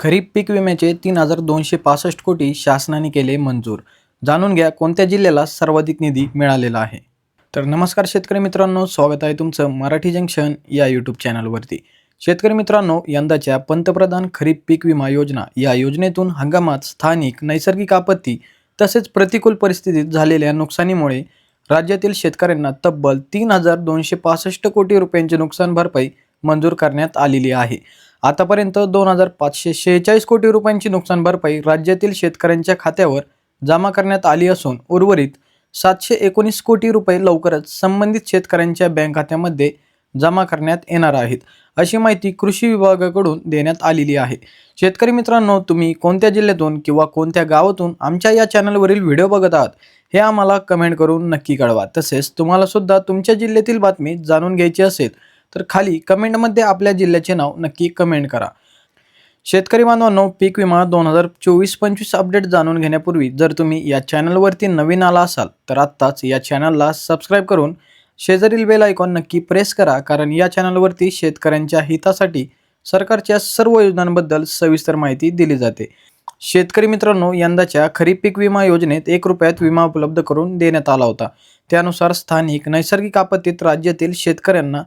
खरीप पीक विम्याचे तीन हजार दोनशे पासष्ट कोटी शासनाने केले मंजूर. जाणून घ्या कोणत्या जिल्ह्याला सर्वाधिक निधी मिळालेला आहे. तर नमस्कार शेतकरी मित्रांनो स्वागत आहे तुमचं मराठी जंक्शन या यूट्यूब चॅनलवरती शेतकरी मित्रांनो यंदाच्या पंतप्रधान खरीप पीक विमा योजना या योजनेतून हंगामात स्थानिक नैसर्गिक आपत्ती तसेच प्रतिकूल परिस्थितीत झालेल्या नुकसानीमुळे राज्यातील शेतकऱ्यांना तब्बल तीन हजार दोनशे पासष्ट कोटी रुपयांची नुकसान भरपाई मंजूर करण्यात आलेली आहे. आतापर्यंत दोन हजार पाचशे शेहेचाळीस कोटी रुपयांची नुकसान भरपाई राज्यातील शेतकऱ्यांच्या खात्यावर जमा करण्यात आली असून उर्वरित सातशे एकोणीस कोटी रुपये लवकरच संबंधित शेतकऱ्यांच्या बँक खात्यामध्ये जमा करण्यात येणार आहेत अशी माहिती कृषी विभागाकडून देण्यात आलेली आहे. शेतकरी मित्रांनो तुम्ही कोणत्या जिल्ह्यातून किंवा कोणत्या गावातून आमच्या या चॅनलवरील व्हिडिओ बघत आहात हे आम्हाला कमेंट करून नक्की कळवा. तसेच तुम्हाला सुद्धा तुमच्या जिल्ह्यातील बातमी जाणून घ्यायची असेल तर खाली कमेंटमध्ये आपल्या जिल्ह्याचे नाव नक्की कमेंट करा. शेतकरी बांधवांनो पीक विमा दोन हजार चोवीस पंचवीस अपडेट जाणून घेण्यापूर्वी जर तुम्ही या चॅनलवरती नवीन आला असाल तर आत्ताच या चॅनलला सबस्क्राईब करून शेजारील बेल आयकॉन नक्की प्रेस करा कारण या चॅनलवरती शेतकऱ्यांच्या हितासाठी सरकारच्या सर्व योजनांबद्दल सविस्तर माहिती दिली जाते. शेतकरी मित्रांनो यंदाच्या खरीप पीक विमा योजनेत एक रुपयात विमा उपलब्ध करून देण्यात आला होता. त्यानुसार स्थानिक नैसर्गिक आपत्तीत राज्यातील शेतकऱ्यांना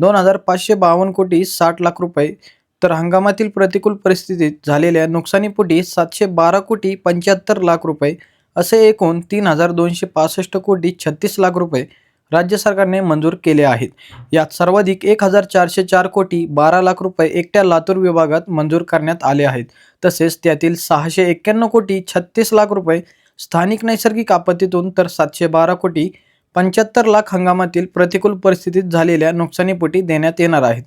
दोन हजार पाचशे बावन्न कोटी साठ लाख रुपये. तर हंगामातील प्रतिकूल परिस्थितीत झालेल्या नुकसानीपोटी सातशे बारा कोटी पंच्याहत्तर लाख रुपये असे एकूण तीन हजार दोनशे पासष्ट कोटी छत्तीस लाख रुपये राज्य सरकारने मंजूर केले आहेत. यात सर्वाधिक एक हजार चारशे चार कोटी बारा लाख रुपये एकट्या लातूर विभागात मंजूर करण्यात आले आहेत. तसेच त्यातील सहाशे एक्क्याण्णव कोटी छत्तीस लाख रुपये स्थानिक नैसर्गिक आपत्तीतून तर सातशे बारा कोटी पंच्याहत्तर लाख हंगामातील प्रतिकूल परिस्थितीत झालेल्या नुकसानीपोटी देण्यात येणार आहेत.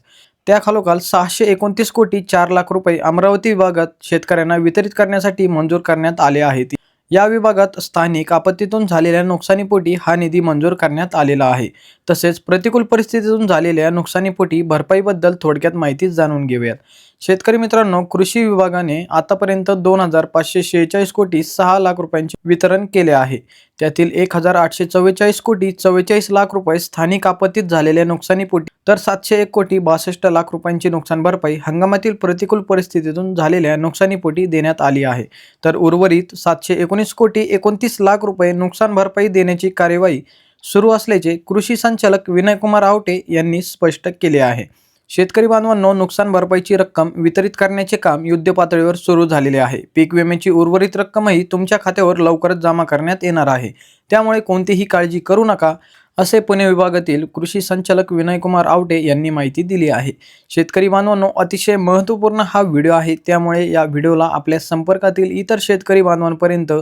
त्याखालोखाल सहाशे एकोणतीस कोटी चार लाख रुपये अमरावती विभागात शेतकऱ्यांना वितरित करण्यासाठी मंजूर करण्यात आले आहेत. या विभागात स्थानिक आपत्तीतून झालेल्या नुकसानीपोटी हा निधी मंजूर करण्यात आलेला आहे. तसेच प्रतिकूल परिस्थितीतून झालेल्या नुकसानीपोटी भरपाईबद्दल थोडक्यात माहिती जाणून घेऊयात. शेतकरी मित्रांनो कृषी विभागाने आतापर्यंत दोन हजार पाचशे शेहेचाळीस कोटी सहा लाख रुपयांचे वितरण केले आहे. त्यातील एक हजार आठशे चव्वेचाळीस कोटी चव्वेचाळीस लाख रुपये स्थानिक आपत्तीत झालेल्या नुकसानीपोटी तर सातशे एक कोटी बासष्ट लाख रुपयांची नुकसान भरपाई हंगामातील प्रतिकूल परिस्थितीतून झालेल्या नुकसानीपोटी देण्यात आली आहे. तर उर्वरित सातशे एकोणीस कोटी एकोणतीस लाख रुपये नुकसान भरपाई देण्याची कार्यवाही सुरू असल्याचे कृषी संचालक विनयकुमार आवटे यांनी स्पष्ट केले आहे. शेतकरी बांधवांनो नुकसान भरपाईची रक्कम वितरित करण्याचे काम युद्धपातळीवर सुरू झालेले आहे. पीक विम्याची उर्वरित रक्कमही तुमच्या खात्यावर लवकरच जमा करण्यात येणार आहे. त्यामुळे कोणतीही काळजी करू नका असे पुणे विभागातील कृषी संचालक विनयकुमार आवटे यांनी माहिती दिली आहे. शेतकरी बांधवांनो अतिशय महत्त्वपूर्ण हा व्हिडिओ आहे. त्यामुळे या व्हिडिओला आपल्या संपर्कातील इतर शेतकरी बांधवांपर्यंत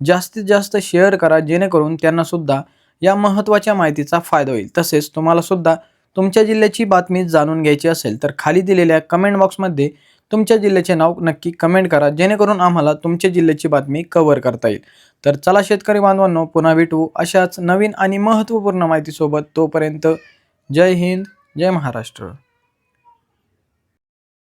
जास्तीत जास्त शेअर करा जेणेकरून त्यांनासुद्धा या महत्त्वाच्या माहितीचा फायदा होईल. तसेच तुम्हालासुद्धा तुमच्या जिल्ह्याची बातमी जाणून घ्यायची असेल तर खाली दिलेल्या कमेंट बॉक्समध्ये तुमच्या जिल्ह्याचे नाव नक्की कमेंट करा जेणेकरून आम्हाला तुमच्या जिल्ह्याची बातमी कव्हर करता येईल. तर चला शेतकरी बांधवांनो पुन्हा भेटू अशाच नवीन आणि महत्त्वपूर्ण माहितीसोबत तोपर्यंत जय हिंद जय महाराष्ट्र.